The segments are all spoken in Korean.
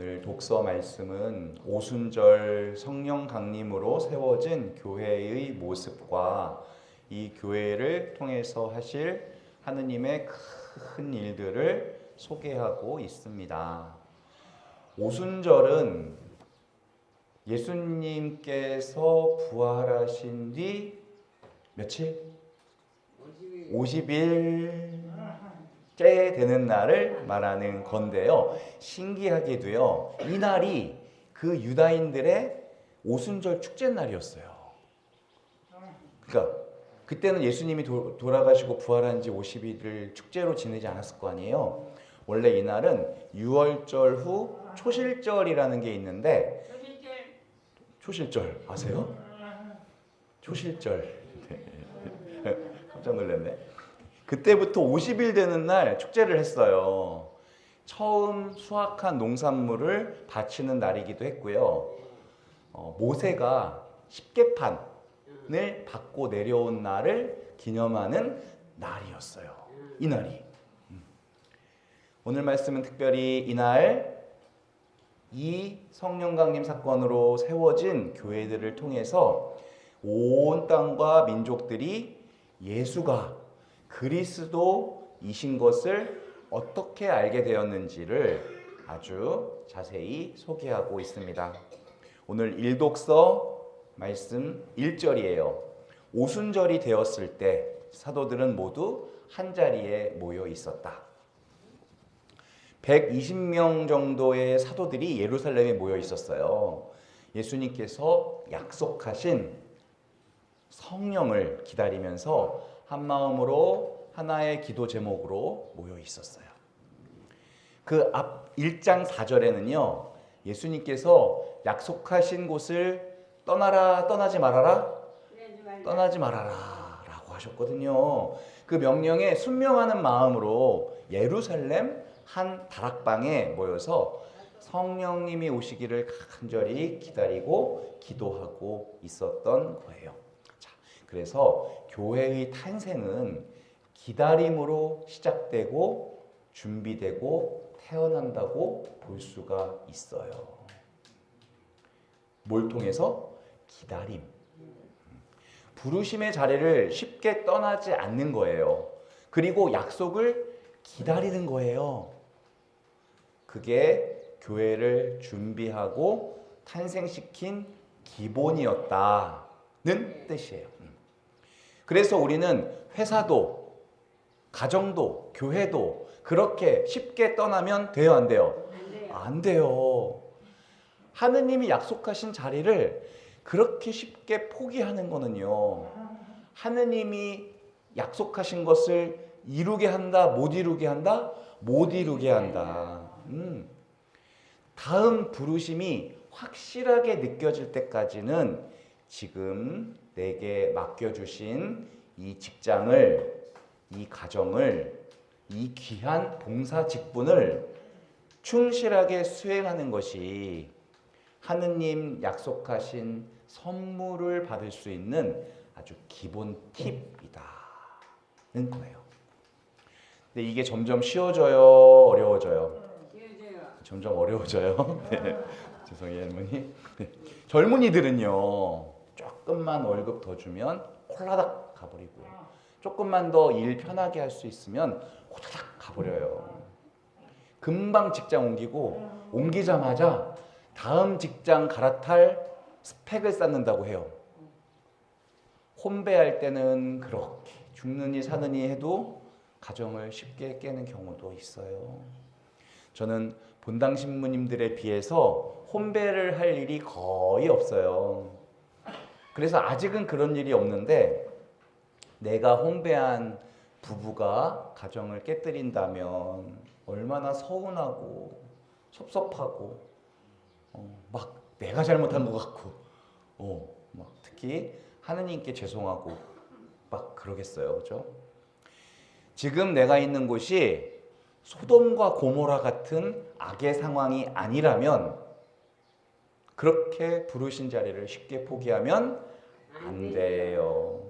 오늘 독서 말씀은 오순절 성령 강림으로 세워진 교회의 모습과 이 교회를 통해서 하실 하느님의 큰 일들을 소개하고 있습니다. 오순절은 예수님께서 부활하신 뒤 며칠? 50일째 되는 날을 말하는 건데요. 신기하게도요. 이 날이 그 유다인들의 오순절 축제 날이었어요. 그러니까 그때는 예수님이 도, 돌아가시고 부활한 지 50일을 축제로 지내지 않았을 거 아니에요. 원래 이 날은 유월절 후 초실절이라는 게 있는데 초실절 아세요? 초실절 네. 깜짝 놀랐네. 그때부터 50일 되는 날 축제를 했어요. 처음 수확한 농산물을 바치는 날이기도 했고요. 어, 모세가 십계판을 받고 내려온 날을 기념하는 날이었어요. 이 날이. 음. 오늘 말씀은 특별히 이날 이 성령 강림 사건으로 세워진 교회들을 통해서 온 땅과 민족들이 예수가 그리스도이신 것을 어떻게 알게 되었는지를 아주 자세히 소개하고 있습니다. 오늘 일독서 말씀 1절이에요. 오순절이 되었을 때 사도들은 모두 한 자리에 모여 있었다. 120명 정도의 사도들이 예루살렘에 모여 있었어요. 예수님께서 약속하신 성령을 기다리면서 한 마음으로 하나의 기도 제목으로 모여 있었어요. 그 앞 1장 4절에는요. 예수님께서 약속하신 곳을 떠나라 떠나지 말아라 떠나지 말아라 라고 하셨거든요. 그 명령에 순명하는 마음으로 예루살렘 한 다락방에 모여서 성령님이 오시기를 간절히 기다리고 기도하고 있었던 거예요. 자, 그래서 교회의 탄생은 기다림으로 시작되고 준비되고 태어난다고 볼 수가 있어요. 뭘 통해서? 기다림. 부르심의 자리를 쉽게 떠나지 않는 거예요. 그리고 약속을 기다리는 거예요. 그게 교회를 준비하고 탄생시킨 기본이었다는 뜻이에요. 음. 그래서 우리는 회사도, 가정도, 교회도 그렇게 쉽게 떠나면 돼요, 안 돼요? 안 돼요. 하느님이 약속하신 자리를 그렇게 쉽게 포기하는 거는요. 하느님이 약속하신 것을 이루게 한다, 못 이루게 한다, 못 이루게 한다. 음. 다음 부르심이 확실하게 느껴질 때까지는 지금 내게 맡겨주신 이 직장을, 이 가정을, 이 귀한 봉사 직분을 충실하게 수행하는 것이 하느님 약속하신 선물을 받을 수 있는 아주 기본 팁이다는 거예요. 근데 이게 점점 쉬워져요, 어려워져요. 점점 어려워져요. 네. 죄송해요, 할머니. 네. 젊은이들은요, 조금만 월급 더 주면 콜라닥 가버리고, 조금만 더 일 편하게 할 수 있으면 호다닥 가버려요. 금방 직장 옮기고, 옮기자마자 다음 직장 갈아탈 스펙을 쌓는다고 해요. 혼배할 때는 그렇게 죽느니 사느니 해도 가정을 쉽게 깨는 경우도 있어요. 저는 본당 신부님들에 비해서 혼배를 할 일이 거의 없어요. 그래서 아직은 그런 일이 없는데 내가 혼배한 부부가 가정을 깨뜨린다면 얼마나 서운하고 섭섭하고 어, 막 내가 잘못한 것 같고 어, 막 특히 하느님께 죄송하고 막 그러겠어요, 그죠? 지금 내가 있는 곳이 소돔과 고모라 같은 악의 상황이 아니라면 그렇게 부르신 자리를 쉽게 포기하면 안 돼요.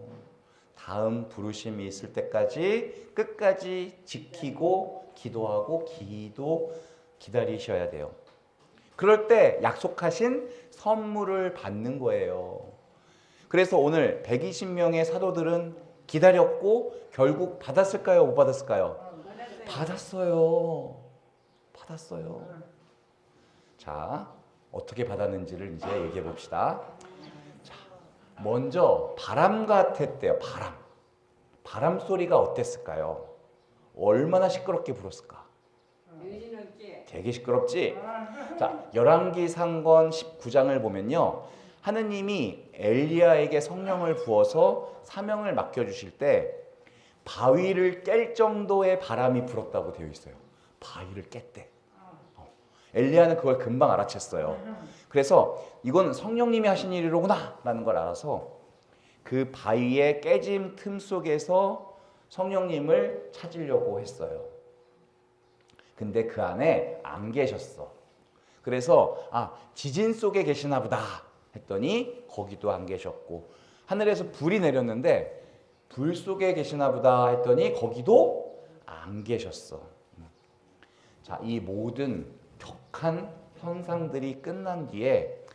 다음 부르심이 있을 때까지 끝까지 지키고 기도하고 기도 기다리셔야 돼요. 그럴 때 약속하신 선물을 받는 거예요. 그래서 오늘 120명의 사도들은 기다렸고 결국 받았을까요? 못 받았을까요? 받았어요. 받았어요. 자, 어떻게 받았는지를 이제 얘기해 봅시다. 자, 먼저 바람 같았대요. 바람. 바람 소리가 어땠을까요? 얼마나 시끄럽게 불었을까? 되게 시끄럽지? 자, 열왕기 상권 19장을 보면요. 하느님이 엘리야에게 성령을 부어서 사명을 맡겨 주실 때 바위를 깰 정도의 바람이 불었다고 되어 있어요. 바위를 깼대. 어. 엘리야는 그걸 금방 알아챘어요. 그래서 이건 성령님이 하신 일이로구나라는 걸 알아서 그 바위의 깨짐 틈 속에서 성령님을 찾으려고 했어요. 근데 그 안에 안 계셨어. 그래서 아 지진 속에 계시나 보다 했더니 거기도 안 계셨고 하늘에서 불이 내렸는데 불 속에 계시나 보다 했더니 거기도 안 계셨어. 자, 이 모든 격한 현상들이 끝난 뒤에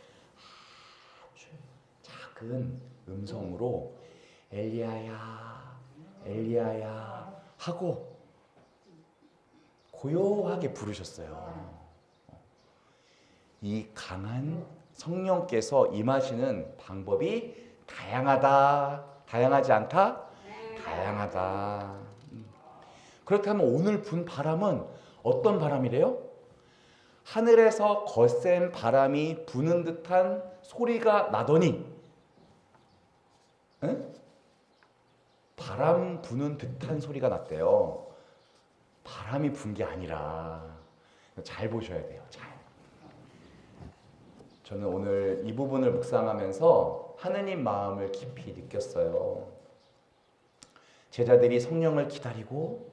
아주 작은 음성으로 엘리야야, 엘리야야 하고 고요하게 부르셨어요. 이 강한 성령께서 임하시는 방법이 다양하다, 다양하지 않다, 다양하다. 음. 그렇다면 오늘 분 바람은 어떤 바람이래요? 하늘에서 거센 바람이 부는 듯한 소리가 나더니, 응? 바람 부는 듯한 소리가 났대요. 바람이 분 게 아니라 잘 보셔야 돼요. 잘. 저는 오늘 이 부분을 묵상하면서 하느님 마음을 깊이 느꼈어요. 제자들이 성령을 기다리고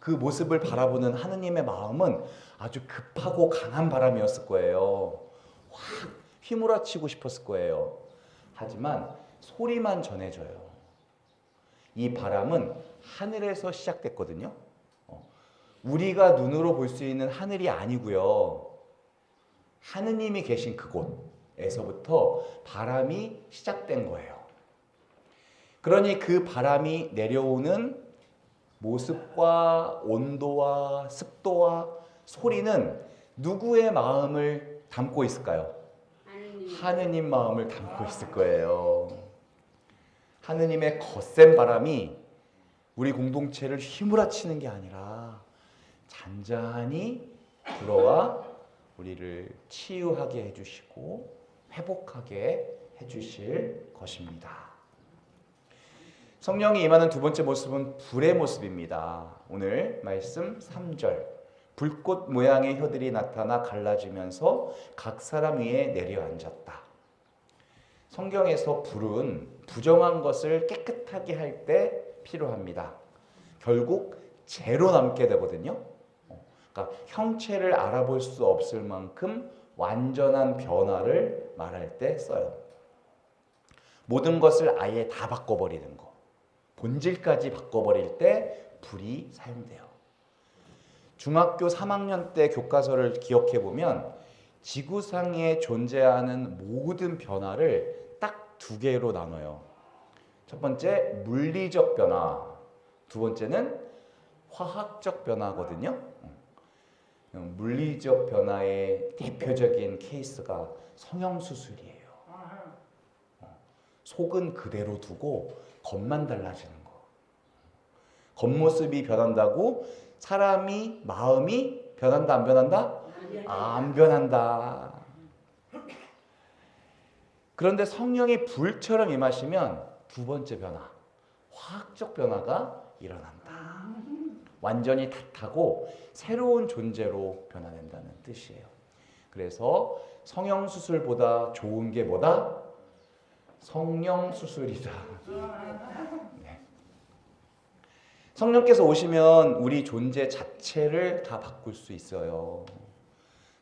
그 모습을 바라보는 하느님의 마음은 아주 급하고 강한 바람이었을 거예요. 확 휘몰아치고 싶었을 거예요. 하지만 소리만 전해져요. 이 바람은 하늘에서 시작됐거든요. 어, 우리가 눈으로 볼 수 있는 하늘이 아니고요. 하느님이 계신 그곳에서부터 바람이 시작된 거예요. 그러니 그 바람이 내려오는 모습과 온도와 습도와 소리는 누구의 마음을 담고 있을까요? 하느님 마음을 담고 있을 거예요. 하느님의 거센 바람이 우리 공동체를 휘몰아치는 게 아니라 잔잔히 불어와 우리를 치유하게 해주시고 회복하게 해주실 것입니다. 성령이 임하는 두 번째 모습은 불의 모습입니다. 오늘 말씀 3절. 불꽃 모양의 혀들이 나타나 갈라지면서 각 사람 위에 내려앉았다. 성경에서 불은 부정한 것을 깨끗하게 할 때 필요합니다. 결국 죄로 남게 되거든요. 그러니까 형체를 알아볼 수 없을 만큼 완전한 변화를 말할 때 써요. 모든 것을 아예 다 바꿔버리는 거. 본질까지 바꿔버릴 때 불이 사용돼요. 중학교 3학년 때 교과서를 기억해 보면 지구상에 존재하는 모든 변화를 딱 두 개로 나눠요. 첫 번째 물리적 변화, 두 번째는 화학적 변화거든요. 음, 물리적 변화의 대표적인 케이스가 성형 수술이에요. 어, 속은 그대로 두고 겉만 달라지는 거. 겉모습이 변한다고 사람이 마음이 변한다 안 변한다? 안 변한다. 그런데 성령이 불처럼 임하시면 두 번째 변화, 화학적 변화가 일어난다. 완전히 탓하고 새로운 존재로 변화된다는 뜻이에요. 그래서 성형 수술보다 좋은 게 뭐다? 성령 수술이다. 네. 성령께서 오시면 우리 존재 자체를 다 바꿀 수 있어요.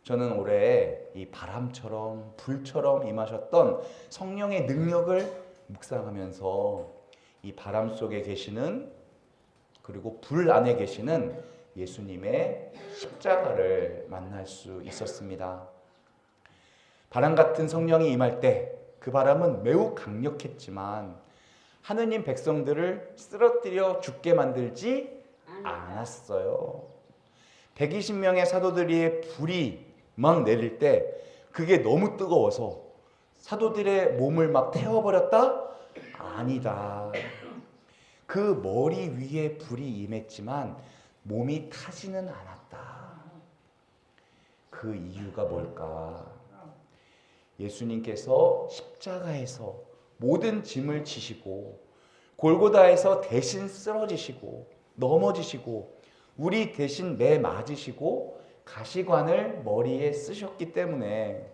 저는 올해 이 바람처럼 불처럼 임하셨던 성령의 능력을 묵상하면서 이 바람 속에 계시는 그리고 불 안에 계시는 예수님의 십자가를 만날 수 있었습니다. 바람 같은 성령이 임할 때 그 바람은 매우 강력했지만 하느님 백성들을 쓰러뜨려 죽게 만들지 않았어요. 120명의 사도들의 불이 막 내릴 때 그게 너무 뜨거워서 사도들의 몸을 막 태워버렸다? 아니다. 그 머리 위에 불이 임했지만 몸이 타지는 않았다. 그 이유가 뭘까? 예수님께서 십자가에서 모든 짐을 지시고 골고다에서 대신 쓰러지시고 넘어지시고 우리 대신 매 맞으시고 가시관을 머리에 쓰셨기 때문에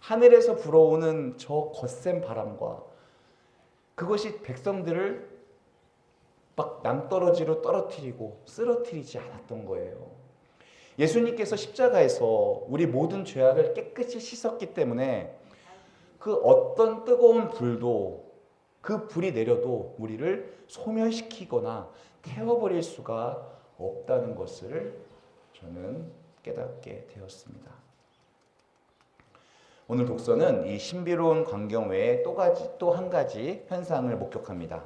하늘에서 불어오는 저 거센 바람과 그것이 백성들을 막 낭떠러지로 떨어뜨리고 쓰러뜨리지 않았던 거예요. 예수님께서 십자가에서 우리 모든 죄악을 깨끗이 씻었기 때문에 그 어떤 뜨거운 불도 그 불이 내려도 우리를 소멸시키거나 태워버릴 수가 없다는 것을 저는 깨닫게 되었습니다. 오늘 독서는 이 신비로운 광경 외에 또 한 가지 현상을 목격합니다.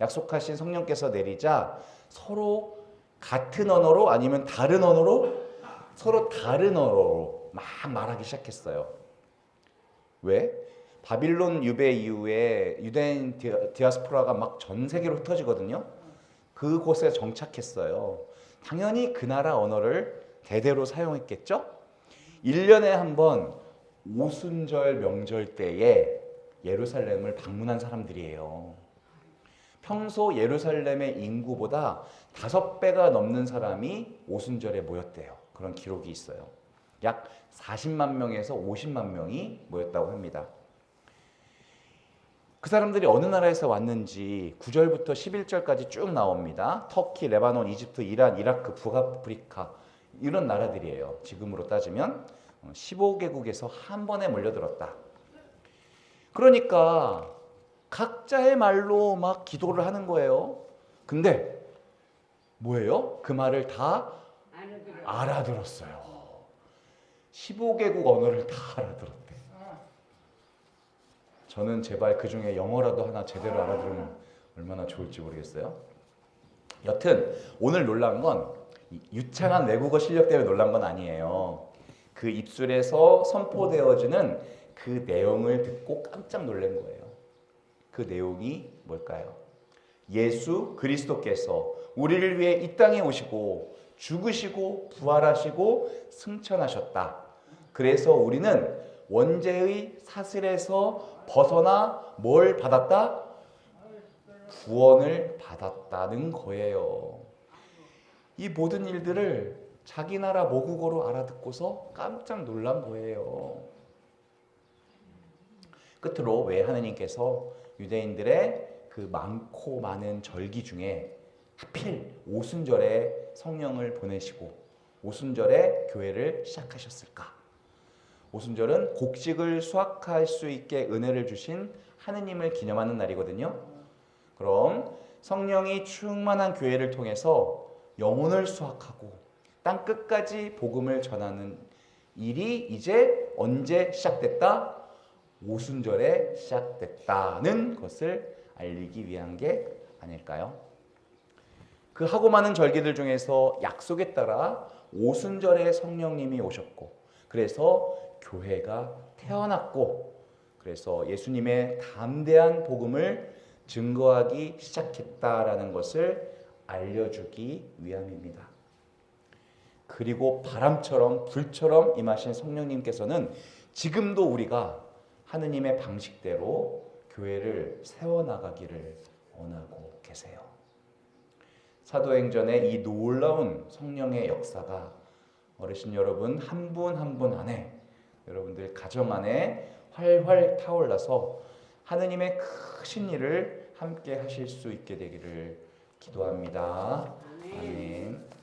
약속하신 성령께서 내리자 서로 같은 언어로 아니면 다른 언어로 서로 다른 언어로 막 말하기 시작했어요. 왜? 바빌론 유배 이후에 유대인 디아- 디아스포라가 막 전 세계로 흩어지거든요. 그곳에 정착했어요. 당연히 그 나라 언어를 대대로 사용했겠죠? 1년에 한 번 오순절 명절 때에 예루살렘을 방문한 사람들이에요. 평소 예루살렘의 인구보다 다섯 배가 넘는 사람이 오순절에 모였대요. 그런 기록이 있어요. 약 40만 명에서 50만 명이 모였다고 합니다. 그 사람들이 어느 나라에서 왔는지 9절부터 11절까지 쭉 나옵니다. 터키, 레바논, 이집트, 이란, 이라크, 북아프리카 이런 나라들이에요. 지금으로 따지면 15개국에서 한 번에 몰려들었다. 그러니까 각자의 말로 막 기도를 하는 거예요. 근데 뭐예요? 그 말을 다 알아들었어요. 15개국 언어를 다 알아들었대. 저는 제발 그 중에 영어라도 하나 제대로 알아들으면 얼마나 좋을지 모르겠어요. 여튼 오늘 놀란 건 유창한 외국어 실력 때문에 놀란 건 아니에요. 그 입술에서 선포되어지는 그 내용을 듣고 깜짝 놀란 거예요. 그 내용이 뭘까요? 예수 그리스도께서 우리를 위해 이 땅에 오시고 죽으시고 부활하시고 승천하셨다. 그래서 우리는 원죄의 사슬에서 벗어나 뭘 받았다? 구원을 받았다는 거예요. 이 모든 일들을 자기 나라 모국어로 알아듣고서 깜짝 놀란 거예요. 끝으로 왜 하느님께서 유대인들의 그 많고 많은 절기 중에 하필 오순절에 성령을 보내시고 오순절에 교회를 시작하셨을까? 오순절은 곡식을 수확할 수 있게 은혜를 주신 하느님을 기념하는 날이거든요. 그럼 성령이 충만한 교회를 통해서 영혼을 수확하고 땅 끝까지 복음을 전하는 일이 이제 언제 시작됐다? 오순절에 시작됐다는 것을 알리기 위한 게 아닐까요? 그 하고 많은 절기들 중에서 약속에 따라 오순절에 성령님이 오셨고 그래서 교회가 태어났고 그래서 예수님의 담대한 복음을 증거하기 시작했다라는 것을 알려주기 위함입니다. 그리고 바람처럼 불처럼 임하신 성령님께서는 지금도 우리가 하느님의 방식대로 교회를 세워나가기를 원하고 계세요. 사도행전의 이 놀라운 성령의 역사가 어르신 여러분 한 분 한 분 안에 여러분들 가정 안에 활활 타올라서 하느님의 크신 일을 함께 하실 수 있게 되기를 기도합니다. 아멘.